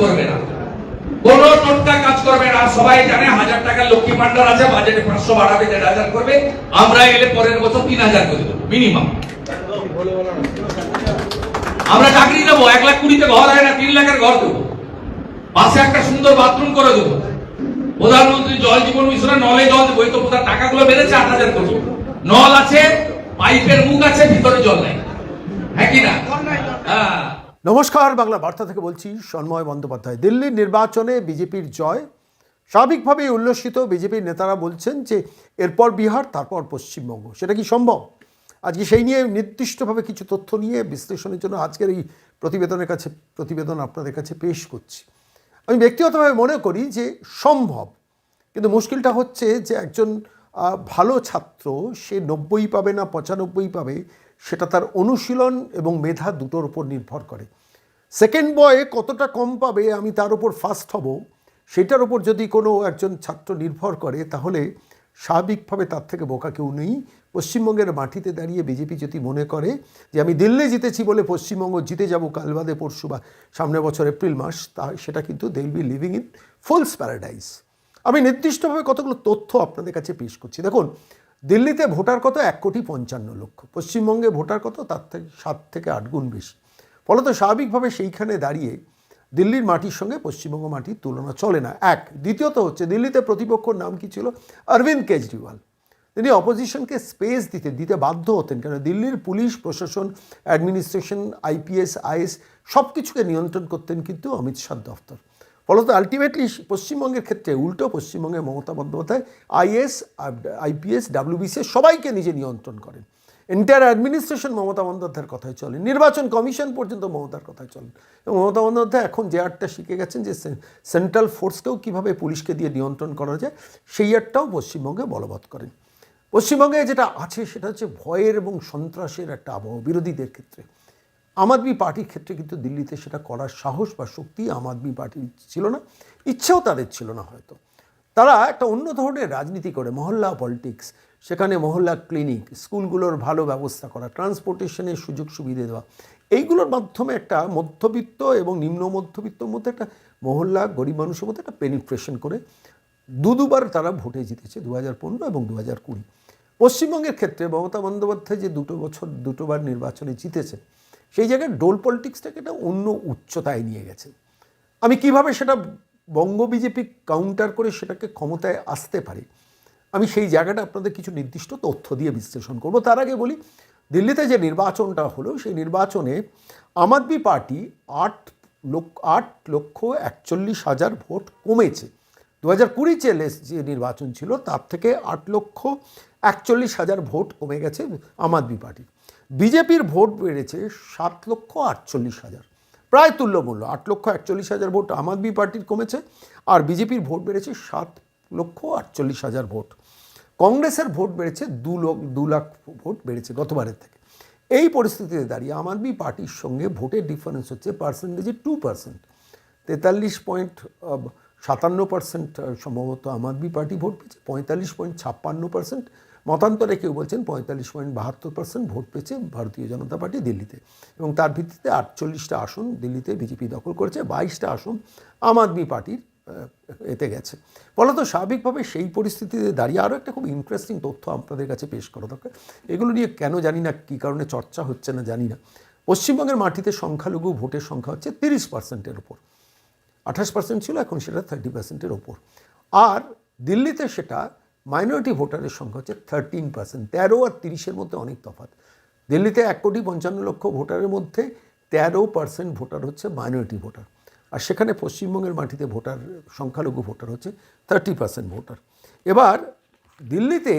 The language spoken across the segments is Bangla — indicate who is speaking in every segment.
Speaker 1: করবে না। কোন টোটকা কাজ করবে না। সবাই জানে হাজার টাকার লক্ষ্মী ভান্ডার আছে বাজেটে পাঁচশো বাড়াবে, দেড় হাজার করবে। আমরা এলে পরের বছর তিন হাজার করে দেবো মিনিমাম আমরা চাকরি দেবো, এক লাখ কুড়িতে ঘর হয় না, তিন লাখের ঘর দেবো। পাশে একটা সুন্দর বাথরুম করে দেবো। প্রধানমন্ত্রী জল জীবন মিশনে নলে জল দেবো, এই তো প্রধান টাকাগুলো বেড়েছে আট হাজার কোটি। নল আছে, পাইপের মুখ আছে, ভিতরে জল নাই। হ্যাঁ কি না? হ্যাঁ।
Speaker 2: নমস্কার, বাংলা বার্তা থেকে বলছি সন্ময় বন্দ্যোপাধ্যায়। দিল্লির নির্বাচনে বিজেপির জয় স্বাভাবিকভাবেই উল্লসিত। বিজেপির নেতারা বলছেন যে, এরপর বিহার, তারপর পশ্চিমবঙ্গ। সেটা কি সম্ভব? আজকে সেই নিয়ে নির্দিষ্টভাবে কিছু তথ্য নিয়ে বিশ্লেষণের জন্য আজকের এই প্রতিবেদনের কাছে, প্রতিবেদন আপনাদের কাছে পেশ করছি। আমি ব্যক্তিগতভাবে মনে করি যে, সম্ভব। কিন্তু মুশকিলটা হচ্ছে যে, একজন ভালো ছাত্র, সে নব্বই পাবে না, পঁচানব্বই পাবে সেটা তার অনুশীলন এবং মেধা দুটোর উপর নির্ভর করে। সেকেন্ড বয়ে কতটা কম পাবে আমি তার উপর ফার্স্ট হব, সেটার উপর যদি কোনো একজন ছাত্র নির্ভর করে, তাহলে স্বাভাবিকভাবে তার থেকে বোকা কেউ নেই। পশ্চিমবঙ্গের মাটিতে দাঁড়িয়ে বিজেপি যদি মনে করে যে আমি দিল্লি জিতেছি বলে পশ্চিমবঙ্গ জিতে যাব কাল বাদে পরশু বা সামনের বছর এপ্রিল মাস তা সেটা কিন্তু they will be living in fool's paradise আমি নির্দিষ্টভাবে কতগুলো তথ্য আপনাদের কাছে পেশ করছি। দেখুন দিল্লিতে ভোটার কত? এক কোটি পঞ্চান্ন লক্ষ। পশ্চিমবঙ্গে ভোটার কত? তার থেকে সাত থেকে আট গুণ বেশি। ফলত স্বাভাবিকভাবে সেইখানে দাঁড়িয়ে দিল্লির মাটির সঙ্গে পশ্চিমবঙ্গ মাটির তুলনা চলে না। এক। দ্বিতীয়ত হচ্ছে দিল্লিতে প্রতিপক্ষর নাম কি ছিল? অরবিন্দ কেজরিওয়াল। তিনি অপোজিশনকে স্পেস দিতে দিতে বাধ্য হতেন কেন? দিল্লির পুলিশ, প্রশাসন, অ্যাডমিনিস্ট্রেশন, আইপিএস, আইএস সব কিছুকে নিয়ন্ত্রণ করতেন কিন্তু অমিত শাহ দফতর। ফলত আলটিমেটলি পশ্চিমবঙ্গের ক্ষেত্রে, উল্টো পশ্চিমবঙ্গে Mamata Bandyopadhyay IAS IPS WBC সবাইকে নিজে নিয়ন্ত্রণ করেন। এন্টায়ার অ্যাডমিনিস্ট্রেশন মমতা বন্দ্যোপাধ্যায়ের কথাই চলে নির্বাচন কমিশন পর্যন্ত মমতার কথাই চলেন। এবং মমতা বন্দ্যোপাধ্যায় এখন যে আর্টটা শিখে গেছেন যে সেন্ট্রাল ফোর্সকেও কীভাবে পুলিশকে দিয়ে নিয়ন্ত্রণ করা যায়, সেই আর্টটাও পশ্চিমবঙ্গে বলবৎ করেন। পশ্চিমবঙ্গে যেটা আছে, সেটা হচ্ছে ভয়ের এবং সন্ত্রাসের একটা আবহ বিরোধীদের ক্ষেত্রে। আম আদমি পার্টির ক্ষেত্রে কিন্তু দিল্লিতে সেটা করার সাহস বা শক্তি আম আদমি পার্টির ছিল না, ইচ্ছেও তাদের ছিল না হয়তো। তারা একটা অন্য ধরনের রাজনীতি করে, মহল্লা পলিটিক্স সেখানে মহল্লা ক্লিনিক স্কুলগুলোর ভালো ব্যবস্থা করা ট্রান্সপোর্টেশনের সুযোগ সুবিধে দেওয়া। এইগুলোর মাধ্যমে একটা মধ্যবিত্ত এবং নিম্ন মধ্যবিত্তর মধ্যে একটা মহল্লা গরিব মানুষের মধ্যে একটা পেনিট্রেশন করে দু দুবার তারা ভোটে জিতেছে দু হাজার পনেরো এবং দু হাজার কুড়ি। পশ্চিমবঙ্গের ক্ষেত্রে মমতা বন্দ্যোপাধ্যায় যে দুটো বছর, দুটোবার নির্বাচনে জিতেছে সেই জায়গায় ডোল পলিটিক্সটাকে একটা অন্য উচ্চতায় নিয়ে গেছে। আমি কীভাবে সেটা বঙ্গ বিজেপি কাউন্টার করে সেটাকে ক্ষমতায় আসতে পারে? আমি সেই জায়গাটা আপনাদের কিছু নির্দিষ্ট তথ্য দিয়ে বিশ্লেষণ করব। তার আগে বলি, দিল্লিতে যে নির্বাচনটা হলো, সেই নির্বাচনে আম আদমি পার্টি আট লক্ষ আট লক্ষ একচল্লিশ হাজার ভোট কমেছে। দু হাজার কুড়ি যে নির্বাচন ছিল, তার থেকে আট লক্ষ একচল্লিশ হাজার ভোট কমে গেছে আম আদমি পার্টির বিজেপির ভোট বেড়েছে সাত লক্ষ আটচল্লিশ হাজার। প্রায় তুল্যমূল্য, আট লক্ষ একচল্লিশ হাজার ভোট আম আদমি পার্টির কমেছে আর বিজেপির ভোট বেড়েছে সাত লক্ষ আটচল্লিশ হাজার ভোট। কংগ্রেসের ভোট বেড়েছে দু লক্ষ দু লাখ ভোট বেড়েছে গতবারের থেকে। এই পরিস্থিতিতে দাঁড়িয়ে আম আদমি পার্টির সঙ্গে ভোটের ডিফারেন্স হচ্ছে পার্সেন্টেজে টু পার্সেন্ট। তেতাল্লিশ পয়েন্ট সাতান্ন পার্সেন্ট সম্ভবত আম আদমি পার্টি ভোট পেয়েছে, পঁয়তাল্লিশ পয়েন্ট ছাপ্পান্ন পার্সেন্ট। মতান্তরে কেউ বলছেন পঁয়তাল্লিশ পয়েন্ট বাহাত্তর পার্সেন্ট ভোট পেয়েছে ভারতীয় জনতা পার্টি দিল্লিতে। এবং তার ভিত্তিতে আটচল্লিশটা আসন দিল্লিতে বিজেপি দখল করেছে, বাইশটা আসন আম আদমি পার্টির এতে গেছে। ফলত স্বাভাবিকভাবে সেই পরিস্থিতিতে দাঁড়িয়ে আরও একটা খুব ইন্টারেস্টিং তথ্য আপনাদের কাছে পেশ করা দরকার। এগুলো নিয়ে কেন জানি না, কী কারণে চর্চা হচ্ছে না জানি না। পশ্চিমবঙ্গের মাটিতে সংখ্যালঘু ভোটের সংখ্যা হচ্ছে তিরিশ পার্সেন্টের ওপর। আঠাশ পার্সেন্ট ছিল, এখন সেটা থার্টি পার্সেন্টের ওপর। আর দিল্লিতে সেটা মাইনরিটি ভোটারের সংখ্যা হচ্ছে থার্টিন পার্সেন্ট তেরো আর তিরিশের মধ্যে অনেক তফাৎ। দিল্লিতে এক কোটি পঞ্চান্ন লক্ষ ভোটারের মধ্যে তেরো পার্সেন্ট ভোটার হচ্ছে মাইনরিটি ভোটার। আর সেখানে পশ্চিমবঙ্গের মাটিতে ভোটার, সংখ্যালঘু ভোটার হচ্ছে থার্টি পার্সেন্ট ভোটার। এবার দিল্লিতে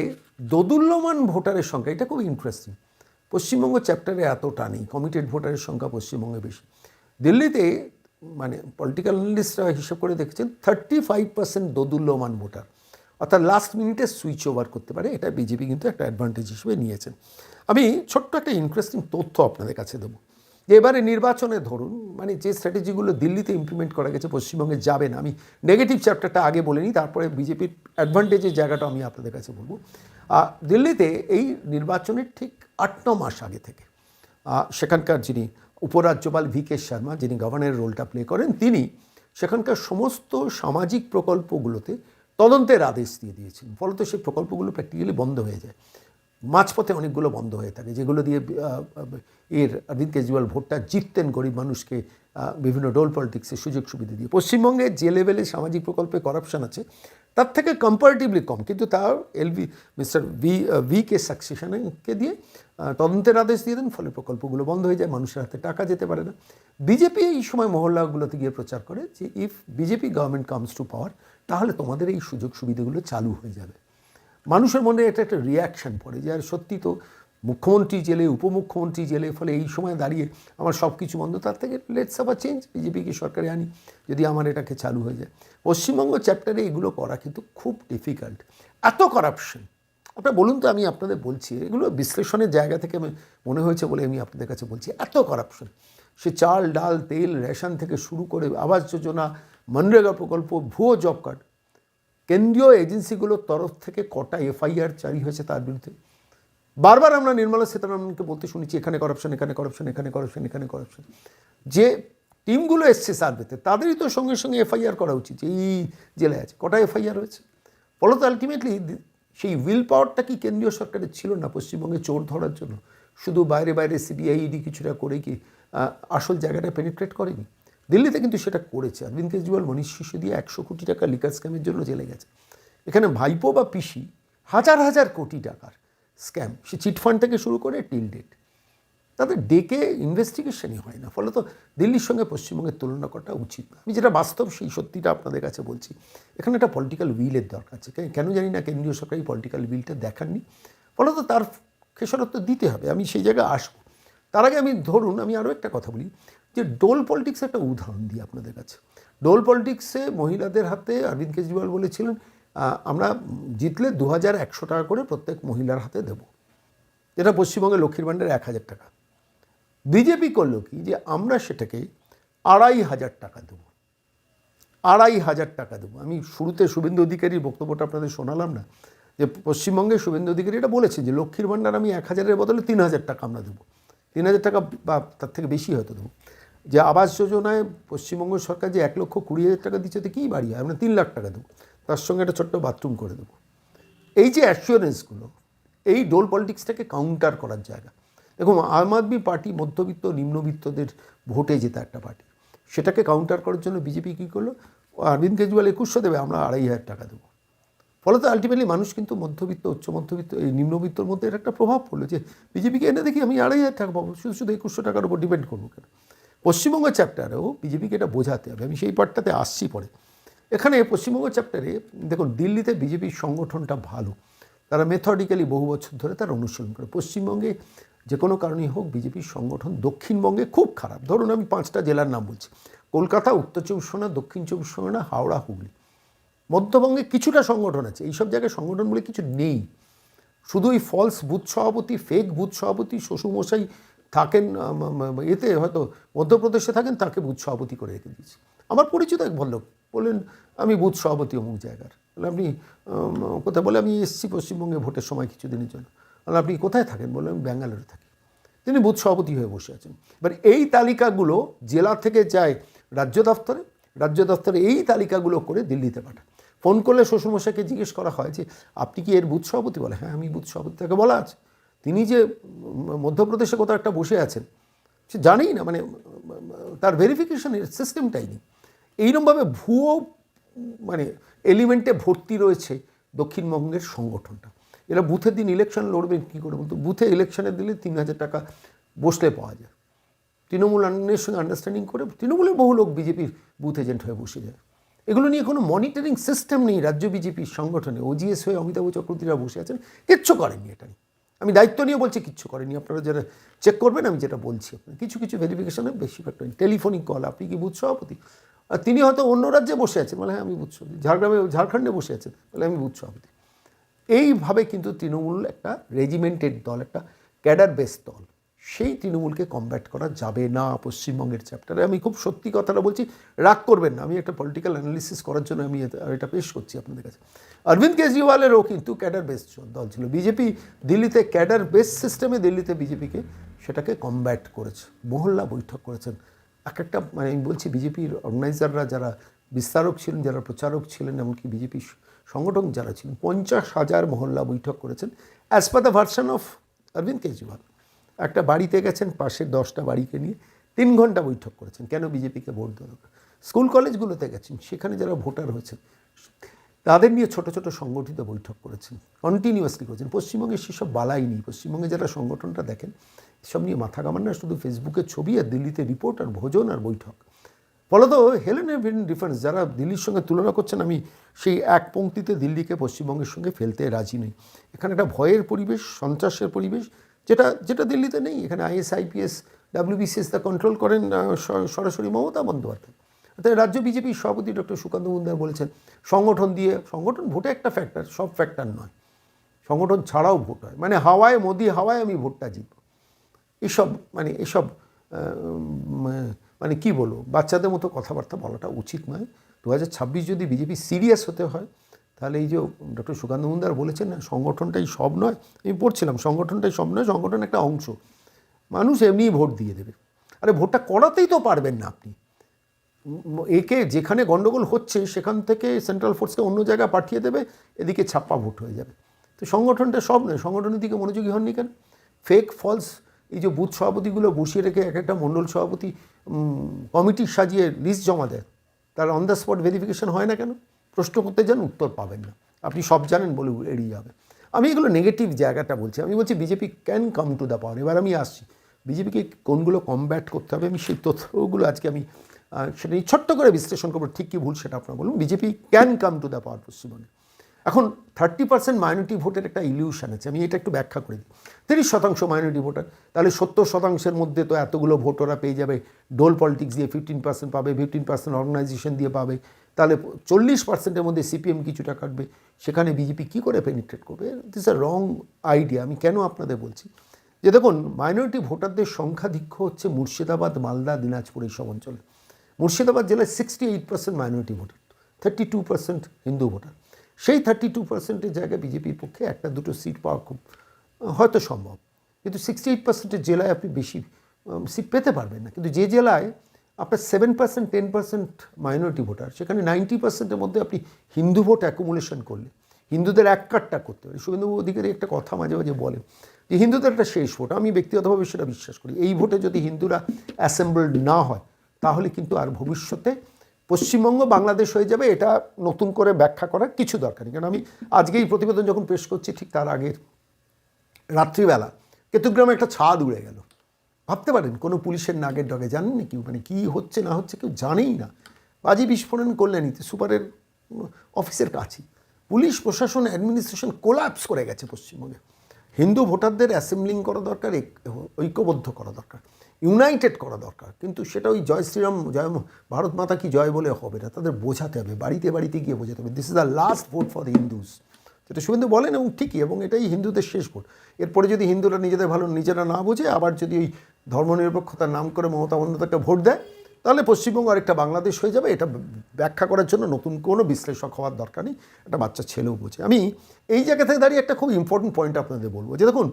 Speaker 2: দোদুল্যমান ভোটারের সংখ্যা, এটা খুব ইন্টারেস্টিং পশ্চিমবঙ্গ চ্যাপ্টারে এতটা নেই কমিটেড ভোটারের সংখ্যা পশ্চিমবঙ্গে বেশি। দিল্লিতে মানে পলিটিক্যাল অ্যানালিস্টরা হিসেব করে দেখেছেন থার্টি ফাইভ পার্সেন্ট দোদুল্যমান ভোটার। অর্থাৎ লাস্ট মিনিটে সুইচ ওভার করতে পারে। এটা বিজেপি কিন্তু একটা অ্যাডভান্টেজ হিসেবে নিয়েছেন। আমি ছোট্ট একটা ইন্টারেস্টিং তথ্য আপনাদের কাছে দেবো। এবারে নির্বাচনে ধরুন মানে যে স্ট্র্যাটেজিগুলো দিল্লিতে ইমপ্লিমেন্ট করা গেছে, পশ্চিমবঙ্গে যাবে না। আমি নেগেটিভ চ্যাপ্টারটা আগে বলে নিই, তারপরে বিজেপির অ্যাডভান্টেজের জায়গাটা আমি আপনাদের কাছে বলব। দিল্লিতে এই নির্বাচনের ঠিক আট, ন মাস আগে থেকে সেখানকার যিনি উপরাজ্যপাল ভি কে শর্মা যিনি গভর্নরের রোলটা প্লে করেন, তিনি সেখানকার সমস্ত সামাজিক প্রকল্পগুলোতে তদন্তের আদেশ দিয়ে দিয়েছেন। ফলত সেই প্রকল্পগুলো প্র্যাকটিক্যালি বন্ধ হয়ে যায়। মাঝপথে অনেকগুলো বন্ধ হয়ে থাকে, যেগুলো দিয়ে এর অরবিন্দ কেজরিওয়াল ভোটটা জিততেন গরিব মানুষকে বিভিন্ন ডোল পলিটিক্সের সুযোগ সুবিধা দিয়ে। পশ্চিমবঙ্গে যে লেভেলে সামাজিক প্রকল্পে করাপশন আছে তার থেকে কম্পারেটিভলি কম। কিন্তু তার এলভি মিস্টার ভি ভি কে সাকসেশনকে দিয়ে তদন্তের আদেশ দিয়ে দেন, ফলে প্রকল্পগুলো বন্ধ হয়ে যায়, মানুষের হাতে টাকা যেতে পারে না। বিজেপি এই সময় মহল্লাগুলোতে গিয়ে প্রচার করে যে if BJP government comes to power তাহলে তোমাদের এই সুযোগ সুবিধাগুলো চালু হয়ে যাবে। মানুষের মনে এটা একটা রিয়াকশান পড়ে যে, আর সত্যি তো মুখ্যমন্ত্রী জেলে, উপমুখ্যমন্ত্রী জেলে, ফলে এই সময় দাঁড়িয়ে আমার সব কিছু বন্ধ। তার থেকে লেটস আবার চেঞ্জ বিজেপিকে সরকারে আনি যদি আমার এটাকে চালু হয়ে যায়। পশ্চিমবঙ্গ চ্যাপ্টারে এগুলো করা কিন্তু খুব ডিফিকাল্ট এত করাপশন আপনারা বলুন তো, আমি আপনাদের বলছি, এগুলো বিশ্লেষণের জায়গা থেকে মনে হয়েছে বলে আমি আপনাদের কাছে বলছি, এত করাপশন সে চাল, ডাল, তেল, রেশন থেকে শুরু করে আবাস যোজনা, মনরেগা প্রকল্প, ভুয়ো জব কার্ড কেন্দ্রীয় এজেন্সিগুলোর তরফ থেকে কটা এফআইআর জারি হয়েছে তার বিরুদ্ধে? বারবার আমরা নির্মলা সীতারামনকে বলতে শুনেছি, এখানে করাপশন এখানে করাপশন এখানে করাপশন এখানে করাপশন যে টিমগুলো এসছে সার্ভেতে, তাদেরই তো সঙ্গে সঙ্গে এফআইআর করা উচিত এই জেলায় আছে। কটা এফআইআর হয়েছে? ফলত আলটিমেটলি সেই উইল পাওয়ারটা কি কেন্দ্রীয় সরকারের ছিল না পশ্চিমবঙ্গে চোর ধরার জন্য? শুধু বাইরে বাইরে সিবিআই ইডি কিছুটা করে কি আসল জায়গাটা পেনিট্রেট করেনি? দিল্লিতে কিন্তু সেটা করেছে। অরবিন্দ কেজরিওয়াল, মনীষ শিশু দিয়ে একশো কোটি টাকা লিকার স্ক্যামের জন্য জেলে গেছে। এখানে ভাইপো বা পিসি হাজার হাজার কোটি টাকার স্ক্যাম সে চিটফান্ড থেকে শুরু করে টিল ডেট। তাদের ডেকে ইনভেস্টিগেশনই হয় না। ফলে তো দিল্লির সঙ্গে পশ্চিমবঙ্গের তুলনা করাটা উচিত না। আমি যেটা বাস্তব, সেই সত্যিটা আপনাদের কাছে বলছি। এখানে একটা পলিটিক্যাল উইলের দরকার আছে। কেন জানি না কেন্দ্রীয় সরকার এই পলিটিক্যাল উইলটা দেখাননি। ফলে তো তার খেসারত্ব দিতে হবে। আমি সেই জায়গায় আসব। তার আগে আমি ধরুন, আমি আরও একটা কথা বলি যে ডোল পলিটিক্স একটা উদাহরণ দিই আপনাদের কাছে। ডোল পলিটিক্সে মহিলাদের হাতে অরবিন্দ কেজরিওয়াল বলেছিলেন আমরা জিতলে দু হাজার একশো টাকা করে প্রত্যেক মহিলার হাতে দেবো। যেটা পশ্চিমবঙ্গে লক্ষ্মীর ভাণ্ডারে এক হাজার টাকা। বিজেপি করল কি যে আমরা সেটাকে আড়াই হাজার টাকা দেবো। আড়াই হাজার টাকা দেবো। আমি শুরুতে শুভেন্দু অধিকারীর বক্তব্যটা আপনাদের শোনালাম না, যে পশ্চিমবঙ্গে শুভেন্দু অধিকারী এটা বলেছে যে লক্ষ্মীর ভাণ্ডার আমি এক হাজারের বদলে তিন হাজার টাকা আমরা দেবো। তিন হাজার টাকা বা তার থেকে বেশি হয়তো দেবো। যে আবাস যোজনায় পশ্চিমবঙ্গ সরকার যে এক লক্ষ কুড়ি হাজার টাকা দিচ্ছে, তো কী বাড়ি? হয় আমরা তিন লাখ টাকা দেবো। তার সঙ্গে একটা ছোট্ট বাথরুম করে দেবো। এই যে অ্যাসিওরেন্সগুলো এই ডোল পলিটিক্সটাকে কাউন্টার করার জায়গা। দেখুন, আম আদমি পার্টি মধ্যবিত্ত, নিম্নবিত্তদের ভোটে জেতা একটা পার্টি, সেটাকে কাউন্টার করার জন্য বিজেপি কী করল? অরবিন্দ কেজরিওয়াল একুশশো দেবে, আমরা আড়াই হাজার টাকা দেবো। ফলত আলটিমেটলি মানুষ কিন্তু মধ্যবিত্ত, উচ্চ মধ্যবিত্ত, এই নিম্নবিত্তর মধ্যে এর একটা প্রভাব পড়ল যে বিজেপিকে এনে দেখি আমি আড়াই হাজার টাকা পাবো, শুধু শুধু একুশশো টাকার উপর ডিপেন্ড করব কেন? পশ্চিমবঙ্গ চ্যাপ্টারেও বিজেপিকে এটা বোঝাতে হবে। আমি সেই পার্টটাতে আসছি পরে। এখানে পশ্চিমবঙ্গ চ্যাপ্টারে দেখুন, দিল্লিতে বিজেপির সংগঠনটা ভালো। তারা মেথডিক্যালি বহু বছর ধরে তারা অনুশীলন করে। পশ্চিমবঙ্গে যে কোনো কারণেই হোক বিজেপির সংগঠন দক্ষিণবঙ্গে খুব খারাপ। ধরুন, আমি পাঁচটা জেলার নাম বলছি। কলকাতা, উত্তর চব্বিশ পরগনা, দক্ষিণ চব্বিশ পরগনা, হাওড়া, হুগলি। মধ্যবঙ্গে কিছুটা সংগঠন আছে। এইসব জায়গায় সংগঠন বলে কিছু নেই। শুধু ওই ফলস বুথ সভাপতি ফেক বুথ সভাপতি, শ্বশুরমশাই থাকেন এতে হয়তো মধ্যপ্রদেশে থাকেন, তাকে বুথ সভাপতি করে রেখে দিয়েছি। আমার পরিচিত এক ভদ্রলোক বললেন, আমি বুথ সভাপতি অমুক জায়গার। বলে আপনি কোথায়? বলে আমি এসছি পশ্চিমবঙ্গে ভোটের সময় কিছুদিনের জন্য। বলে আপনি কোথায় থাকেন? বলে আমি ব্যাঙ্গালোরে থাকি। তিনি বুথ সভাপতি হয়ে বসে আছেন। এবার এই তালিকাগুলো জেলা থেকে যায় রাজ্য দফতরে রাজ্য দফতরে এই তালিকাগুলো করে দিল্লিতে পাঠায় ফোন করলে শ্বশুরমশাইকে জিজ্ঞেস করা হয় যে, আপনি কি এর বুথ সভাপতি? বলে হ্যাঁ আমি বুথ সভাপতি, তাকে বলা আছে। তিনি যে মধ্যপ্রদেশে কোথাও একটা বসে আছেন, সে জানেই না মানে তার ভেরিফিকেশনের সিস্টেমটাই নেই। এইরকমভাবে ভুয়ো মানে এলিমেন্টে ভর্তি রয়েছে দক্ষিণবঙ্গের সংগঠনটা। এরা বুথের দিন ইলেকশন লড়বেন কী করে বলতো? বুথে ইলেকশনে দিলে তিন হাজার টাকা বসলে পাওয়া যায়। তৃণমূল আন্দোলনের সঙ্গে আন্ডারস্ট্যান্ডিং করে তৃণমূলের বহু লোক বিজেপির বুথ এজেন্ট হয়ে বসে যায়। এগুলো নিয়ে কোনো মনিটরিং সিস্টেম নেই রাজ্য বিজেপির সংগঠনে। ওজিএস হয়ে অমিতাভ চক্রবর্তীরা বসে আছেন, কিচ্ছু করেনি এটা নিয়ে। আমি দায়িত্ব নিয়ে বলছি কিচ্ছু করেনি আপনারা যারা চেক করবেন, আমি যেটা বলছি আপনার কিছু কিছু ভেরিফিকেশনে বেশিরভাগ টেলিফোনিক কল আপনি কি বুথ সভাপতি? আর তিনি হয়তো অন্য রাজ্যে বসে আছেন। বলে হ্যাঁ আমি সভাপতি ঝাড়গ্রামে, ঝাড়খণ্ডে বসে আছেন। বলে, আমি বুথ সভাপতি এইভাবে কিন্তু তৃণমূল একটা রেজিমেন্টেড দল, একটা ক্যাডার বেস দল, সেই তৃণমূলকে কমব্যাট করা যাবে না পশ্চিমবঙ্গের চ্যাপ্টারে আমি খুব সত্যি কথাটা বলছি, রাগ করবেন না। আমি একটা পলিটিক্যাল অ্যানালিসিস করার জন্য আমি এটা- এটা পেশ করছি আপনাদের কাছে। অরবিন্দ কেজরিওয়ালেরও কিন্তু ক্যাডার বেস দল ছিল। বিজেপি দিল্লিতে ক্যাডার বেস সিস্টেমে দিল্লিতে বিজেপিকে সেটাকে কমব্যাট করেছে। মহল্লা বৈঠক করেছেন এক একটা মানে আমি বলছি বিজেপির অর্গানাইজাররা যারা বিস্তারক ছিলেন, যারা প্রচারক ছিলেন, এমনকি বিজেপির সংগঠন যারা ছিলেন, পঞ্চাশ হাজার মহল্লা বৈঠক করেছেন as per the version of Arvind Kejriwal একটা বাড়িতে গেছেন পাশের দশটা বাড়িকে নিয়ে তিন ঘণ্টা বৈঠক করেছেন। কেন বিজেপিকে ভোট দেওয়া স্কুল কলেজগুলোতে গেছেন, সেখানে যারা ভোটার হয়েছেন, তাদের নিয়ে ছোট ছোট সংগঠিত বৈঠক করেছেন কন্টিনিউয়াসলি করেছেন। পশ্চিমবঙ্গে সেসব বালাই নেই। পশ্চিমবঙ্গে যারা সংগঠনটা দেখেন এসব নিয়ে মাথা কামান না, শুধু ফেসবুকের ছবি আর দিল্লিতে রিপোর্ট আর ভোজন আর বৈঠক। ফলত হেলেনের ভিন ডিফারেন্স যারা দিল্লির সঙ্গে তুলনা করছেন, আমি সেই এক পংক্তিতে দিল্লিকে পশ্চিমবঙ্গের সঙ্গে ফেলতে রাজি নই। এখানে একটা ভয়ের পরিবেশ, সন্ত্রাসের পরিবেশ, যেটা যেটা দিল্লিতে নেই। এখানে আইএস আইপিএস ডাব্লিউবিসিএস তা কন্ট্রোল করেন সরাসরি মমতা বন্দ্যোপাধ্যায়। তাই রাজ্য বিজেপির সভাপতি ডক্টর সুকান্ত মুন্দার বলেছেন, সংগঠন দিয়ে, সংগঠন ভোটে একটা ফ্যাক্টর সব ফ্যাক্টর নয়। সংগঠন ছাড়াও ভোট হয়। মানে হাওয়ায় মোদি, হাওয়ায় আমি ভোটটা জিতব। এসব মানে এসব মানে কি বলব, বাচ্চাদের মতো কথাবার্তা বলাটা উচিত নয়। দু যদি বিজেপি সিরিয়াস হতে হয়, তাহলে এই যে ডক্টর সুকান্ত মুন্দার বলেছেন না, সংগঠনটাই সব নয়, আমি পড়ছিলাম, সংগঠনটাই সব নয় সংগঠন একটা অংশ। মানুষ এমনিই ভোট দিয়ে দেবে। আরে ভোটটা করাতেই তো পারবেন না আপনি। একে যেখানে গন্ডগোল হচ্ছে, সেখান থেকে সেন্ট্রাল ফোর্সকে অন্য জায়গায় পাঠিয়ে দেবে, এদিকে ছাপ্পা ভোট হয়ে যাবে। তো সংগঠনটা সব নয়, সংগঠনের দিকে মনোযোগী হননি কেন? ফেক ফলস এই যে বুথ সভাপতিগুলো বসিয়ে রেখে এক একটা মণ্ডল সভাপতি কমিটি সাজিয়ে লিস্ট জমা দেয়, তার অন দ্য স্পট ভেরিফিকেশন হয় না কেন? প্রশ্ন করতে যান, উত্তর পাবেন না। আপনি সব জানেন বলে এড়িয়ে যাবে। আমি এগুলো নেগেটিভ জায়গাটা বলছি। আমি বলছি BJP can come to the power এবার আমি আসছি। বিজেপিকে কোনগুলো কমব্যাট করতে হবে, আমি সেই তথ্যগুলো আজকে আমি সেটা ছোট্ট করে বিশ্লেষণ করব, ঠিক কি ভুল সেটা আপনার বলুন। BJP can come to the power পশ্চিমবঙ্গে। এখন থার্টি পার্সেন্ট মাইনরিটি ভোটের একটা ইলিউশন আছে, আমি এটা একটু ব্যাখ্যা করে দিই। তিরিশ শতাংশ মাইনরিটি ভোটার তাহলে সত্তর শতাংশের মধ্যে তো এতগুলো ভোট ওরা পেয়ে যাবে ডোল পলিটিক্স দিয়ে ফিফটিন পার্সেন্ট পাবে ফিফটিন পার্সেন্ট অর্গানাইজেশন দিয়ে পাবে, তাহলে চল্লিশ পার্সেন্টের মধ্যে সিপিএম কিছুটা কাটবে, সেখানে বিজেপি কী করে পেনিট্রেট করবে? দিস আ রং আইডিয়া আমি কেন আপনাদের বলছি? যে দেখুন মাইনরিটি ভোটারদের সংখ্যাধিক্য হচ্ছে মুর্শিদাবাদ, মালদা, দিনাজপুর এইসব অঞ্চলে। মুর্শিদাবাদ জেলায় sixty eight percent minority voter thirty two percent Hindu voter সেই থার্টি টু পার্সেন্টের জায়গায় বিজেপির পক্ষে একটা, দুটো সিট পাওয়া খুব হয়তো সম্ভব। কিন্তু সিক্সটি এইট পার্সেন্টের জেলায় আপনি বেশি সিট পেতে পারবেন না। কিন্তু যে জেলায় আপনার seven percent ten percent minority voter, সেখানে নাইনটি পার্সেন্টের মধ্যে আপনি হিন্দু ভোট অ্যাকুমুলেশন করলে হিন্দুদের এক কাটটা করতে পারে শুভেন্দু অধিকারী একটা কথা মাঝে মাঝে বলে যে, হিন্দুদের একটা শেষ ভোট। আমি ব্যক্তিগতভাবে সেটা বিশ্বাস করি। এই ভোটে যদি হিন্দুরা অ্যাসেম্বলড না হয়, তাহলে কিন্তু আর ভবিষ্যতে পশ্চিমবঙ্গ বাংলাদেশ হয়ে যাবে, এটা নতুন করে ব্যাখ্যা করার কিছু দরকার নেই। কারণ আমি আজকে এই প্রতিবেদন যখন পেশ করছি, ঠিক তার আগের রাত্রিবেলা কেতুগ্রামে একটা ছাদ উড়ে গেল। ভাবতে পারেন, কোনো পুলিশের নাগের ডগে জানেন না কেউ? মানে কী হচ্ছে, না হচ্ছে কেউ জানেই না। বাজি বিস্ফোরণ করলেন ইতি সুপারের অফিসের কাছেই। পুলিশ, প্রশাসন, অ্যাডমিনিস্ট্রেশন কোলাপস করে গেছে পশ্চিমবঙ্গে। হিন্দু ভোটারদের অ্যাসেম্বলিং করা দরকার ঐক্যবদ্ধ করা দরকার। ইউনাইটেড করা দরকার। কিন্তু সেটা ওই জয় শ্রীরাম, জয় ভারত মাতা কি জয় বলে হবে না, তাদের বোঝাতে হবে, বাড়িতে বাড়িতে গিয়ে বোঝাতে হবে। This is the last vote for the Hindus যেটা শুভেন্দু বলেন এবং ঠিকই, এবং এটাই হিন্দুদের শেষ ভোট এরপরে যদি হিন্দুরা নিজেদের ভালো নিজেরা না বোঝে, আবার যদি ওই ধর্মনিরপেক্ষতার নাম করে মমতা বন্দ্যোপাধ্যায়কে ভোট দেয়, তাহলে পশ্চিমবঙ্গ আরেকটা বাংলাদেশ হয়ে যাবে। এটা ব্যাখ্যা করার জন্য নতুন কোনো বিশ্লেষক হওয়ার দরকার নেই। একটা বাচ্চা ছেলেও বোঝে। আমি এই জায়গা থেকে দাঁড়িয়ে একটা খুব ইম্পর্টেন্ট পয়েন্ট আপনাদের বলব। যে দেখুন,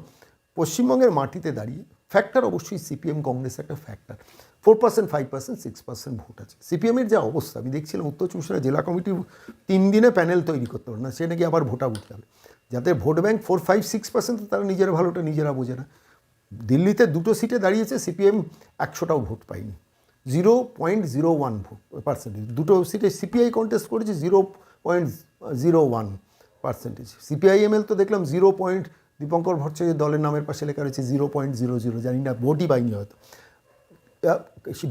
Speaker 2: পশ্চিমবঙ্গের মাটিতে দাঁড়িয়ে ফ্যাক্টর অবশ্যই সিপিএম কংগ্রেস একটা factor four percent five percent six percent vote আছে। সিপিএমের যা অবস্থা, আমি দেখছিলাম উত্তর চব্বিশ পরগনা জেলা কমিটি তিন দিনে প্যানেল তৈরি করতে পারে না, সে নাকি আবার ভোটাভুটি হবে যাদের vote bank four five six percent তারা নিজের ভালোটা নিজেরা বোঝে না। দিল্লিতে দুটো সিটে দাঁড়িয়েছে সিপিএম একশোটাও ভোট পায়নি। Zero point zero one vote percentage দুটো সিটে সিপিআই কন্টেস্ট করেছে zero point zero one percentage CPIML তো দেখলাম জিরো পয়েন্ট দীপঙ্কর ভট্টাচার্যের দলের নামের পাশে লেখা রয়েছে জিরো পয়েন্ট জিরো জিরো জানি না ভোটই পাইনি হয়তো।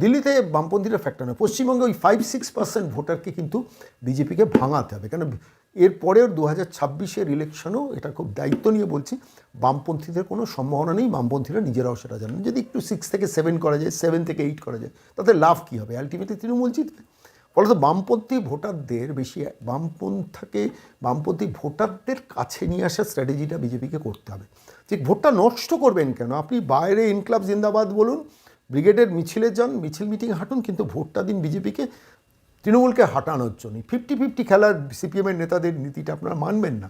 Speaker 2: দিল্লিতে বামপন্থীরা ফ্যাক্টর নয়, পশ্চিমবঙ্গে ওই ফাইভ সিক্স পার্সেন্ট ভোটারকে কিন্তু বিজেপিকে ভাঙাতে হবে। কারণ এরপরেও দু হাজার ছাব্বিশের ইলেকশনও এটা খুব দায়িত্ব নিয়ে বলছি, বামপন্থীদের কোনো সম্ভাবনা নেই, বামপন্থীরা নিজেরাও সেটা জানেন। যদি একটু সিক্স থেকে সেভেন করা যায় সেভেন থেকে এইট করা যায়, তাতে লাভ কী হবে? আলটিমেটলি তৃণমূল জিতবে। ফলত বামপন্থী ভোটারদের বেশি বামপন্থাকে, বামপন্থী ভোটারদের কাছে নিয়ে আসার স্ট্র্যাটেজিটা বিজেপিকে করতে হবে। যে ভোটটা নষ্ট করবেন কেন? আপনি বাইরে ইনক্লাব জিন্দাবাদ বলুন, ব্রিগেডের মিছিলে যান, মিছিল মিটিং হাঁটুন, কিন্তু ভোটটা দিন বিজেপিকে, তৃণমূলকে হাঁটানোর জন্য ফিফটি ফিফটি খেলার সিপিএমের নেতাদের নীতিটা আপনারা মানবেন না।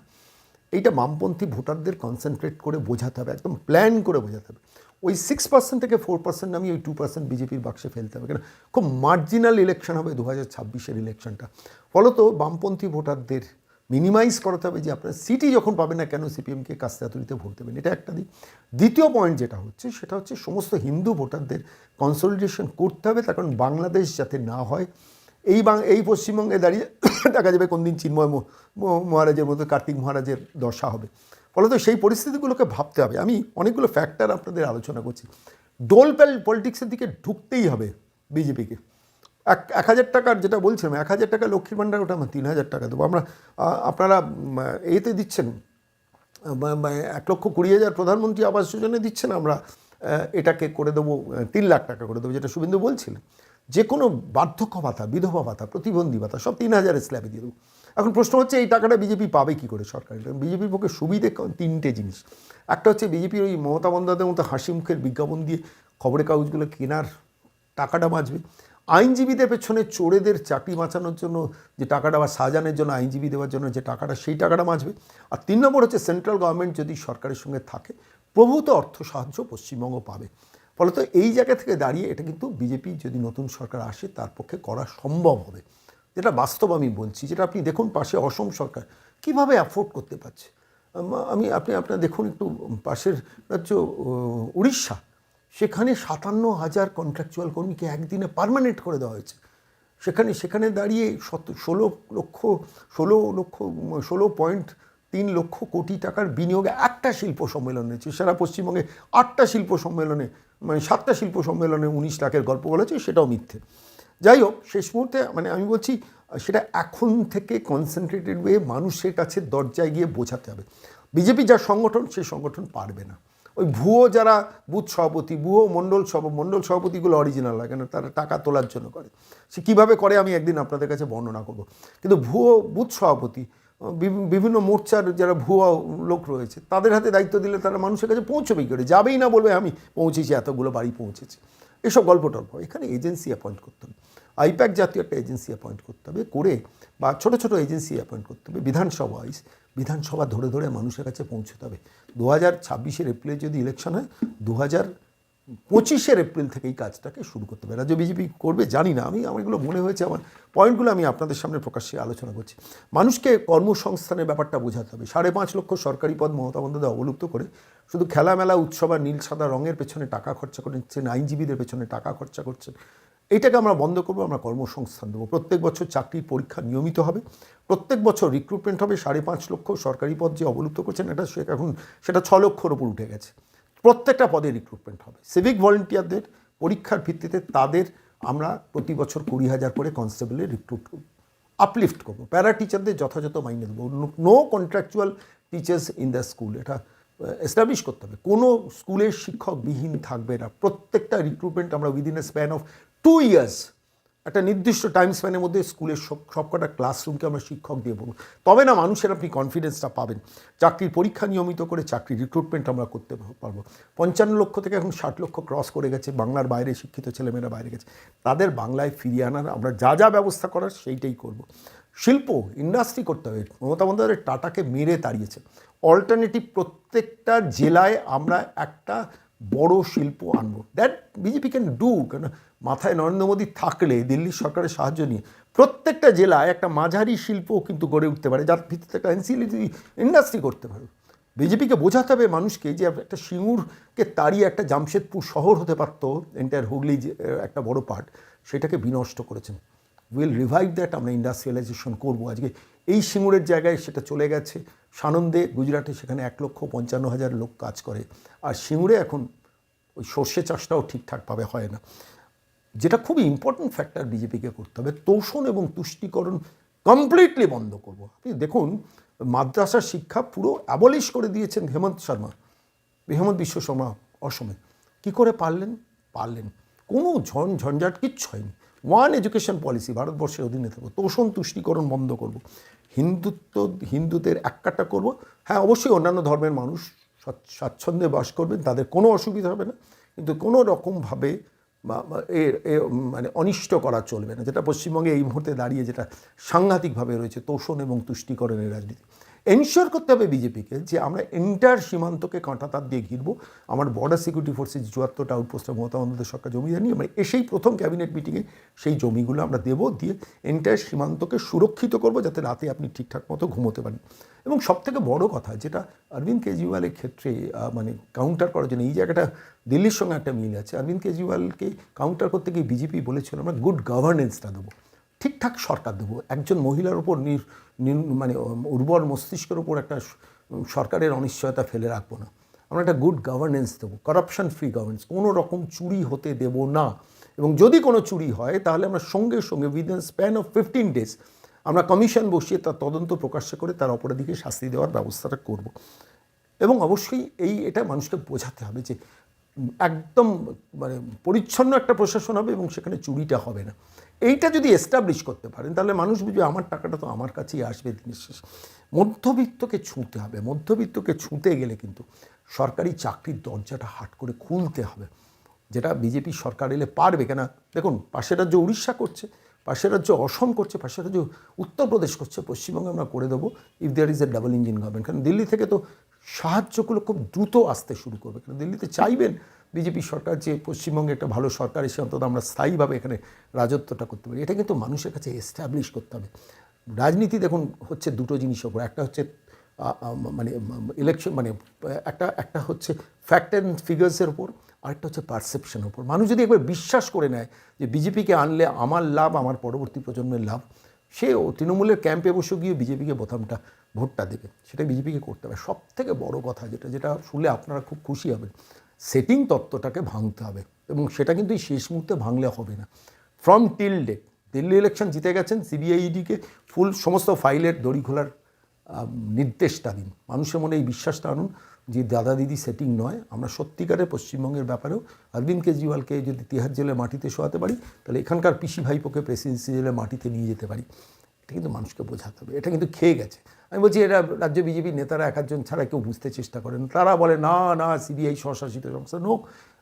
Speaker 2: এইটা বামপন্থী ভোটারদের কনসেন্ট্রেট করে বোঝাতে হবে, একদম প্ল্যান করে বোঝাতে হবে। ওই সিক্স পার্সেন্ট থেকে ফোর পার্সেন্ট আমি ওই টু পার্সেন্ট বিজেপির বাক্সে ফেলতে হবে। কেন? খুব মার্জিনাল ইলেকশন হবে দু হাজার ছাব্বিশের ইলেকশনটা ফলত বামপন্থী ভোটারদের মিনিমাইজ করাতে হবে যে আপনার সিটি যখন পাবেন না কেন সিপিএমকে কাস্তাতুলিতে ভোট দেবেন। এটা একটা দিক। দ্বিতীয় পয়েন্ট যেটা হচ্ছে, সেটা হচ্ছে সমস্ত হিন্দু ভোটারদের কনসলিডেশন করতে হবে, তার কারণ বাংলাদেশ যাতে না হয়। এই বাং, এই পশ্চিমবঙ্গে দাঁড়িয়ে দেখা যাবে কোন দিন চিন্ময় মহারাজের মতো কার্তিক মহারাজের দশা হবে। ফলত সেই পরিস্থিতিগুলোকে ভাবতে হবে। আমি অনেকগুলো ফ্যাক্টর আপনাদের আলোচনা করছি। ডোল পলিটিক্সের দিকে ঢুকতেই হবে বিজেপিকে। এক এক হাজার টাকার যেটা বলছিলাম, এক হাজার টাকা লক্ষ্মীর ভাণ্ডার ওটা আমরা তিন হাজার টাকা দেবো। আমরা আপনারা এতে দিচ্ছেন এক লক্ষ কুড়ি হাজার প্রধানমন্ত্রী আবাস যোজনা দিচ্ছেন, আমরা এটাকে করে দেবো, তিন লাখ টাকা করে দেবো, যেটা শুভেন্দু বলছিলেন। যে কোনো বার্ধক্য ভাতা, বিধবা ভাতা, প্রতিবন্ধী ভাতা, সব তিন হাজারের স্ল্যাবে দিয়ে দেবো। এখন প্রশ্ন হচ্ছে, এই টাকাটা বিজেপি পাবে কী করে সরকার বিজেপির পক্ষে সুবিধে তিনটে জিনিস। একটা হচ্ছে বিজেপির ওই মমতা বন্দ্যোপাধ্যায়ের মতো হাসি মুখের বিজ্ঞাপন দিয়ে খবরের কাগজগুলো কেনার টাকাটা বাঁচবে। আইনজীবীদের পেছনে চোরেদের চাকরি বাঁচানোর জন্য যে টাকাটা বা সাজানোর জন্য আইনজীবী দেওয়ার জন্য যে টাকাটা, সেই টাকাটা বাঁচবে। আর তিন নম্বর হচ্ছে সেন্ট্রাল গভর্নমেন্ট যদি সরকারের সঙ্গে থাকে, প্রভূত অর্থ সাহায্য পশ্চিমবঙ্গ পাবে। ফলত এই জায়গা থেকে দাঁড়িয়ে এটা কিন্তু বিজেপি যদি নতুন সরকার আসে, তার পক্ষে করা সম্ভব হবে। যেটা বাস্তব আমি বলছি, যেটা আপনি দেখুন পাশে অসম সরকার কীভাবে অ্যাফোর্ড করতে পারছে। আমি আপনি আপনার দেখুন একটু পাশের রাজ্য উড়িষ্যা, সেখানে সাতান্ন হাজার কন্ট্রাকচুয়াল কর্মীকে একদিনে পার্মানেন্ট করে দেওয়া হয়েছে। সেখানে সেখানে দাঁড়িয়ে শত, ষোলো লক্ষ ষোলো লক্ষ, ষোলো পয়েন্ট তিন লক্ষ কোটি টাকার বিনিয়োগে একটা শিল্প সম্মেলন হয়েছে। সারা পশ্চিমবঙ্গে আটটা শিল্প সম্মেলনে মানে সাতটা শিল্প সম্মেলনে উনিশ লাখের গল্প বলেছে সেটাও মিথ্যে। যাই হোক, শেষ মুহূর্তে মানে আমি বলছি, সেটা এখন থেকে কনসেন্ট্রেটেড ওয়ে মানুষের কাছে দরজায় গিয়ে বোঝাতে হবে। বিজেপি যা সংগঠন সেই সংগঠন পারবে না। ওই ভুয়ো যারা বুথ সভাপতি, ভুয়ো মণ্ডল সভ, মণ্ডল সভাপতিগুলো অরিজিনাল লাগে না তারা টাকা তোলার জন্য করে। সে কীভাবে করে আমি একদিন আপনাদের কাছে বর্ণনা করব। কিন্তু ভুয়ো বুথ সভাপতি বিভিন্ন মোর্চার যারা ভুয়া লোক রয়েছে, তাদের হাতে দায়িত্ব দিলে তারা মানুষের কাছে পৌঁছবেই করে। যাবেই না বলবে, আমি পৌঁছেছি, এতগুলো বাড়ি পৌঁছেছি। এসব গল্প টল্প। এখানে এজেন্সি অ্যাপয়েন্ট করতে হবে। আইপ্যাক জাতীয় একটা এজেন্সি অ্যাপয়েন্ট করতে হবে করে, বা ছোট ছোট এজেন্সি অ্যাপয়েন্ট করতে হবে। বিধানসভা ওয়াইজ বিধানসভা ধরে ধরে মানুষের কাছে পৌঁছতে হবে। দু হাজার ছাব্বিশের এপ্রিলে যদি ইলেকশন হয়, দু হাজার পঁচিশের এপ্রিল থেকে এই কাজটাকে শুরু করতে হবে। রাজ্য বিজেপি করবে, জানি না। আমি, আমার এগুলো মনে হয়েছে, আমার পয়েন্টগুলো আমি আপনাদের সামনে প্রকাশ্যে আলোচনা করছি। মানুষকে কর্মসংস্থানের ব্যাপারটা বোঝাতে হবে। সাড়ে পাঁচ লক্ষ সরকারি পদ মমতা বন্দ্যোপাধ্যায় অবলুপ্ত করে শুধু খেলামেলা, উৎসব আর নীল সাদা রঙের পেছনে টাকা খরচা করছেন আইনজীবীদের পেছনে টাকা খরচা করছেন এইটাকে আমরা বন্ধ করব, আমরা কর্মসংস্থান দেবো। প্রত্যেক বছর চাকরির পরীক্ষা নিয়মিত হবে। প্রত্যেক বছর রিক্রুটমেন্ট হবে। সাড়ে পাঁচ লক্ষ সরকারি পদ যে অবলুপ্ত করছেন, এটা সে এখন, সেটা ছ লক্ষর ওপর উঠে গেছে। প্রত্যেকটা পদে রিক্রুটমেন্ট হবে। সিভিক ভলেন্টিয়ারদের পরীক্ষার ভিত্তিতে তাদের আমরা প্রতি বছর কুড়ি হাজার করে কনস্টেবলের রিক্রুট করব আপলিফট করব। প্যারা টিচারদের যথাযথ মাইনে দেবো। No contractual teachers in the school এটা এস্টাবলিশ করতে হবে। কোনো স্কুলের শিক্ষকবিহীন থাকবে না। প্রত্যেকটা রিক্রুটমেন্ট আমরা within a span of two years একটা নির্দিষ্ট টাইম স্প্যানের মধ্যে স্কুলের সব, সবকটা ক্লাসরুমকে আমরা শিক্ষক দিয়ে পড়ব তবে না, মানুষের আপনি কনফিডেন্সটা পাবেন। চাকরির পরীক্ষা নিয়মিত করে চাকরির রিক্রুটমেন্ট আমরা করতে পারব। পঞ্চান্ন লক্ষ থেকে এখন ষাট লক্ষ ক্রস করে গেছে, বাংলার বাইরে শিক্ষিত ছেলেমেয়েরা বাইরে গেছে। তাদের বাংলায় ফিরিয়ে আনার আমরা যা যা ব্যবস্থা করার সেইটাই করব। শিল্প ইন্ডাস্ট্রি করতে হবে। মমতা বন্দ্যোপাধ্যায় টাটাকে মেরে তাড়িয়েছে। অল্টারনেটিভ প্রত্যেকটা জেলায় আমরা একটা বড় শিল্প আনব। দ্যাট বিজেপি ক্যান ডু কেন? মাথায় নরেন্দ্র মোদী থাকলে, দিল্লি সরকারের সাহায্য নিয়ে প্রত্যেকটা জেলায় একটা মাঝারি শিল্প কিন্তু গড়ে উঠতে পারে, যার ভিত্তিতে একটা এনসিএলটি ইন্ডাস্ট্রি করতে পারে। বিজেপিকে বোঝাতে হবে মানুষকে যে একটা সিঙ্গুরকে তাড়িয়ে একটা জামশেদপুর শহর হতে পারতো এন্টায়ার হুগলি যে, একটা বড় পার্ট সেটাকে বিনষ্ট করেছেন। উইল রিভাইভ দ্যাট আমরা ইন্ডাস্ট্রিয়ালাইজেশন করব আজকে। এই সিঙ্গুরের জায়গায় সেটা চলে গেছে। সানন্দে গুজরাটে সেখানে এক লক্ষ পঞ্চান্ন হাজার লোক কাজ করে। আর সিঙ্গুরে এখন ওই সর্ষে চাষটাও ঠিকঠাকভাবে হয় না। যেটা খুবই ইম্পর্ট্যান্ট ফ্যাক্টর বিজেপিকে করতে হবে। তোষণ এবং তুষ্টিকরণ কমপ্লিটলি বন্ধ করব। আপনি দেখুন, মাদ্রাসার শিক্ষা পুরো অ্যাবলিশ করে দিয়েছেন হেমন্ত শর্মা। হেমন্ত বিশ্ব শর্মা অসমে। কী করে পারলেন? পারলেন। কোনো ঝন ঝঞ্ঝাট কিচ্ছু হয়নি। ওয়ান এডুকেশন পলিসি ভারতবর্ষের অধীনে থাকব তোষণ তুষ্টিকরণ বন্ধ করব। হিন্দুত্ব, হিন্দুদের এককাটা করব। হ্যাঁ অবশ্যই অন্যান্য ধর্মের মানুষ স্বাচ্ছন্দ্যে বাস করবেন, তাদের কোনো অসুবিধা হবে না। কিন্তু কোনো রকমভাবে বা এর মানে অনিষ্ট করা চলবে না। যেটা পশ্চিমবঙ্গে এই মুহূর্তে দাঁড়িয়ে যেটা সাংঘাতিকভাবে রয়েছে, তোষণ এবং তুষ্টিকরণের রাজনীতি। এনশিওর করতে হবে বিজেপিকে যে আমরা এন্টার সীমান্তকে কাঁটা তার দিয়ে ঘিরবো। আমার বর্ডার সিকিউরিটি ফোর্সের চুয়াত্তরটা আউটপোস্টে মমতা বন্দ্যোপাধ্যায় সরকার জমি জানি আমরা এসেই প্রথম ক্যাবিনেট মিটিংয়ে সেই জমিগুলো আমরা দেবো, দিয়ে এন্টার সীমান্তকে সুরক্ষিত করব যাতে রাতে আপনি ঠিকঠাক মতো ঘুমোতে পারেন। এবং সবথেকে বড় কথা যেটা অরবিন্দ কেজরিওয়ালের ক্ষেত্রে মানে কাউন্টার করার জন্য, এই জায়গাটা দিল্লির সঙ্গে একটা মিল আছে। অরবিন্দ কেজরিওয়ালকে কাউন্টার করতে গিয়ে বিজেপি বলেছিল, আমরা গুড গভর্নেন্সটা দেবো। ঠিকঠাক সরকার দেবো। একজন মহিলার উপর মানে উর্বর মস্তিষ্কের উপর একটা সরকারের অনিশ্চয়তা ফেলে রাখব না। আমরা একটা গুড গভর্নেন্স দেবো করাপশন ফ্রি গভর্নেন্স কোনো রকম চুরি হতে দেব না। এবং যদি কোনো চুরি হয়, তাহলে আমরা সঙ্গে সঙ্গে within span of fifteen days আমরা কমিশন বসিয়ে তার তদন্ত প্রকাশ্যে করে তার অপরাধীকে শাস্তি দেওয়ার ব্যবস্থাটা করব। এবং অবশ্যই এই এটা মানুষকে বোঝাতে হবে যে একদম মানে পরিচ্ছন্ন একটা প্রশাসন হবে এবং সেখানে চুরিটা হবে না। এইটা যদি এস্টাবলিশ করতে পারেন, তাহলে মানুষ বুঝবে আমার টাকাটা তো আমার কাছেই আসবে দিনের শেষে। মধ্যবিত্তকে ছুঁতে হবে। মধ্যবিত্তকে ছুঁতে গেলে কিন্তু সরকারি চাকরির দরজাটা হাট করে খুলতে হবে, যেটা বিজেপি সরকার এলে পারবে। কেন? দেখুন পাশের রাজ্য উড়িষ্যা করছে পাশের রাজ্য অসম করছে পাশের রাজ্য উত্তরপ্রদেশ করছে, পশ্চিমবঙ্গে আমরা করে দেবো। If there is a double engine government কারণ দিল্লি থেকে তো সাহায্যগুলো খুব দ্রুত আসতে শুরু করবে। কারণ দিল্লিতে চাইবেন বিজেপি সরকার যে পশ্চিমবঙ্গে একটা ভালো সরকার এসে অন্তত আমরা স্থায়ীভাবে এখানে রাজত্বটা করতে পারি। এটা কিন্তু মানুষের কাছে এস্টাবলিশ করতে হবে। রাজনীতি দেখুন, হচ্ছে দুটো জিনিসের ওপর একটা হচ্ছে মানে ইলেকশন মানে একটা একটা হচ্ছে ফ্যাক্ট অ্যান্ড ফিগার্সের ওপর আরেকটা হচ্ছে পারসেপশনের ওপর মানুষ যদি একবার বিশ্বাস করে নেয় যে বিজেপিকে আনলে আমার লাভ, আমার পরবর্তী প্রজন্মের লাভ, সে তৃণমূলের ক্যাম্পে বসে গিয়ে বিজেপিকে বোতামটা ভোটটা দেবে, সেটা বিজেপিকে করতে হবে। সব থেকে বড় কথা যেটা যেটা শুনলে আপনারা খুব খুশি হবেন সেটিং তত্ত্বটাকে ভাঙতে হবে এবং সেটা কিন্তু এই শেষ মুহূর্তে ভাঙলে হবে না। From till day Delhi election জিতে গেছেন সিবিআইডিকে ফুল সমস্ত ফাইলের দড়ি খোলার নির্দেশটা দিন। মানুষের মনে এই বিশ্বাসটা আনুন যে দাদা দিদি সেটিং নয়। আমরা সত্যিকারের পশ্চিমবঙ্গের ব্যাপারেও অরবিন্দ কেজরিওয়ালকে যদি তিহার জেলে মাটিতে শোয়াতে পারি, তাহলে এখানকার পিসি ভাইপোকে প্রেসিডেন্সি জেলে মাটিতে নিয়ে যেতে পারি। এটা কিন্তু মানুষকে বোঝাতে হবে। এটা কিন্তু খেয়ে গেছে। আমি বলছি, এটা রাজ্য বিজেপি নেতারা এক একজন ছাড়া কেউ বুঝতে চেষ্টা করেন তারা বলে, না না, সিবিআই স্বশাসিত সংস্থা। নো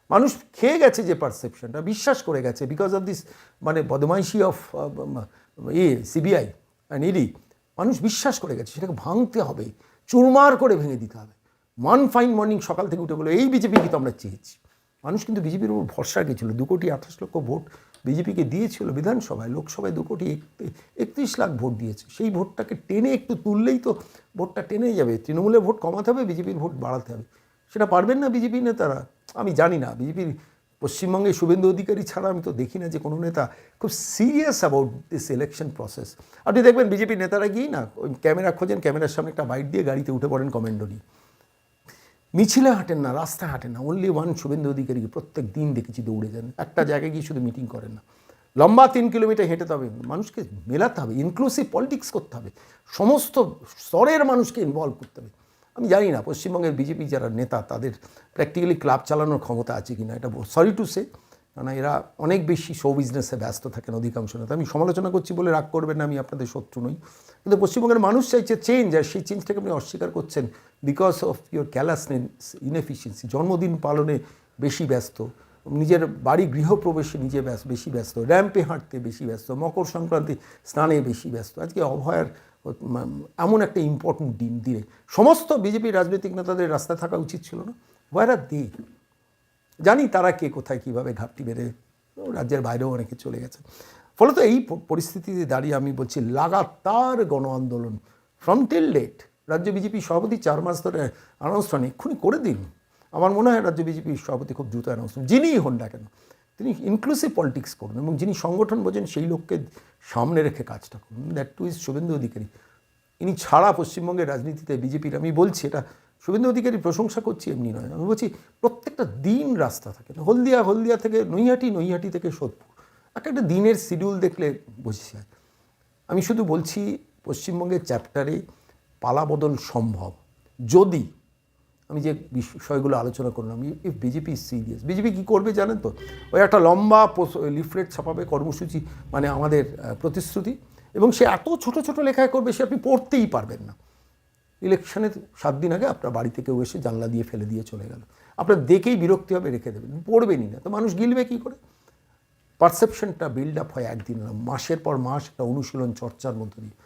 Speaker 2: মানুষ খেয়ে গেছে যে পারসেপশনটা বিশ্বাস করে গেছে। বিকজ অফ দিস মানে বদমাইশি of a CBI and ED মানুষ বিশ্বাস করে গেছে। সেটাকে ভাঙতে হবে। চুরমার করে ভেঙে দিতে হবে। ওয়ান ফাইন মর্নিং সকাল থেকে উঠে বলে, এই বিজেপি কিন্তু আমরা চেয়েছি। মানুষ কিন্তু বিজেপির উপর ভরসা গেছিল দু কোটি আঠাশ লক্ষ ভোট বিজেপিকে দিয়েছিল বিধানসভায়, লোকসভায় দু কোটি একত্রিশ লাখ ভোট দিয়েছে। সেই ভোটটাকে টেনে একটু তুললেই তো ভোটটা টেনে যাবে। তৃণমূলের ভোট কমাতে হবে, বিজেপির ভোট বাড়াতে হবে। সেটা পারবেন না বিজেপি নেতারা? আমি জানি না। বিজেপির পশ্চিমবঙ্গে শুভেন্দু অধিকারী ছাড়া আমি তো দেখি না যে কোনো নেতা খুব serious about this election process আপনি দেখবেন বিজেপি নেতারা গিয়েই না, ওই ক্যামেরা খোঁজেন, ক্যামেরার সামনে একটা বাইট দিয়ে গাড়িতে উঠে পড়েন কমেন্ডো নিয়ে মিছিলে হাঁটেন না, রাস্তায় হাঁটেন না। অনলি ওয়ান শুভেন্দু অধিকারীকে প্রত্যেক দিন দেখেছি দৌড়ে যান। একটা জায়গায় গিয়ে শুধু মিটিং করেন না। লম্বা তিন কিলোমিটার হেঁটে তবে মানুষকে মেলাতে হবে ইনক্লুসিভ পলিটিক্স করতে হবে। সমস্ত স্তরের মানুষকে ইনভলভ করতে হবে। আমি জানি না, পশ্চিমবঙ্গের বিজেপি যারা নেতা, তাদের প্র্যাকটিক্যালি ক্লাব চালানোর ক্ষমতা আছে কিনা, এটা সরি টু সে কারণ এরা অনেক বেশি শো বিজনেসে ব্যস্ত থাকেন অধিকাংশ নেতা আমি সমালোচনা করছি বলে রাগ করবেন না, আমি আপনাদের শত্রু নই। কিন্তু পশ্চিমবঙ্গের মানুষ চাইছে চেঞ্জ আর সেই চেঞ্জটাকে আপনি অস্বীকার করছেন because of your callousness inefficiency জন্মদিন পালনে বেশি ব্যস্ত, নিজের বাড়ি গৃহপ্রবেশে নিজে ব্যস্ত বেশি ব্যস্ত র্যাম্পে হাঁটতে বেশি ব্যস্ত, মকর সংক্রান্তি স্নানে বেশি ব্যস্ত। আজকে অভয়ার এমন একটা ইম্পর্টেন্ট দিন দিয়ে সমস্ত বিজেপি রাজনৈতিক নেতাদের রাস্তায় থাকা উচিত ছিল না। ওয়ারা দি জানি তারা কে কোথায় কীভাবে ঘাপটি বেড়ে রাজ্যের বাইরেও অনেকে চলে গেছে। ফলত এই পরিস্থিতিতে দাঁড়িয়ে আমি বলছি, লাগাতার গণ আন্দোলন ফ্রম টিল ডেট রাজ্য বিজেপি সভাপতি চার মাস ধরে আনাউন্সমেন্ট এক্ষুনি করে দিন। আমার মনে হয় রাজ্য বিজেপির সভাপতি খুব দ্রুত অ্যানাউন্সমেন্ট যিনিই হন না কেন, তিনি ইনক্লুসিভ পলিটিক্স করুন এবং যিনি সংগঠন বোঝেন সেই লোককে সামনে রেখে কাজটা করুন। That too is Suvendu Adhikari. ইনি ছাড়া পশ্চিমবঙ্গের রাজনীতিতে বিজেপির, আমি বলছি এটা শুভেন্দু অধিকারী প্রশংসা করছি, এমনি নয়। আমি বলছি, প্রত্যেকটা দিন রাস্তা থাকে হলদিয়া হলদিয়া থেকে নৈহাটি নৈহাটি থেকে সোদপুর। একটা একটা দিনের শিডিউল দেখলে বোঝা যায় আমি শুধু বলছি, পশ্চিমবঙ্গের চ্যাপ্টারে পালাবদল সম্ভব। যদি, আমি যে বিষয়গুলো আলোচনা করলাম ইফ বিজেপি সিরিয়াস বিজেপি কী করবে জানেন তো? ওই একটা লম্বা লিফলেট ছাপাবে, কর্মসূচি মানে আমাদের প্রতিশ্রুতি। এবং সে এত ছোট ছোট লেখায় করবে, সে আপনি পড়তেই পারবেন না। ইলেকশনের সাত দিন আগে আপনার বাড়িতে কেউ এসে জানলা দিয়ে ফেলে দিয়ে চলে গেল। আপনার দেখেই বিরক্তি হবে, রেখে দেবেন পড়বেনই না। তো মানুষ গিলবে কী করে? পারসেপশনটা বিল্ড আপ হয় একদিন না, মাসের পর মাস একটা অনুশীলন চর্চার মধ্য দিয়ে।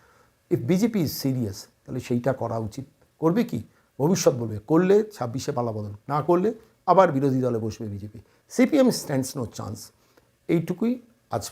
Speaker 2: ইফ বিজেপি ইজ সিরিয়াস তাহলে সেইটা করা উচিত। করবে কি? ভবিষ্যৎ বলবে, করলে ছাব্বিশে পালাবদল, না করলে আবার বিরোধী দলে বসবে BJP CPM stands no chance এইটুকুই আজ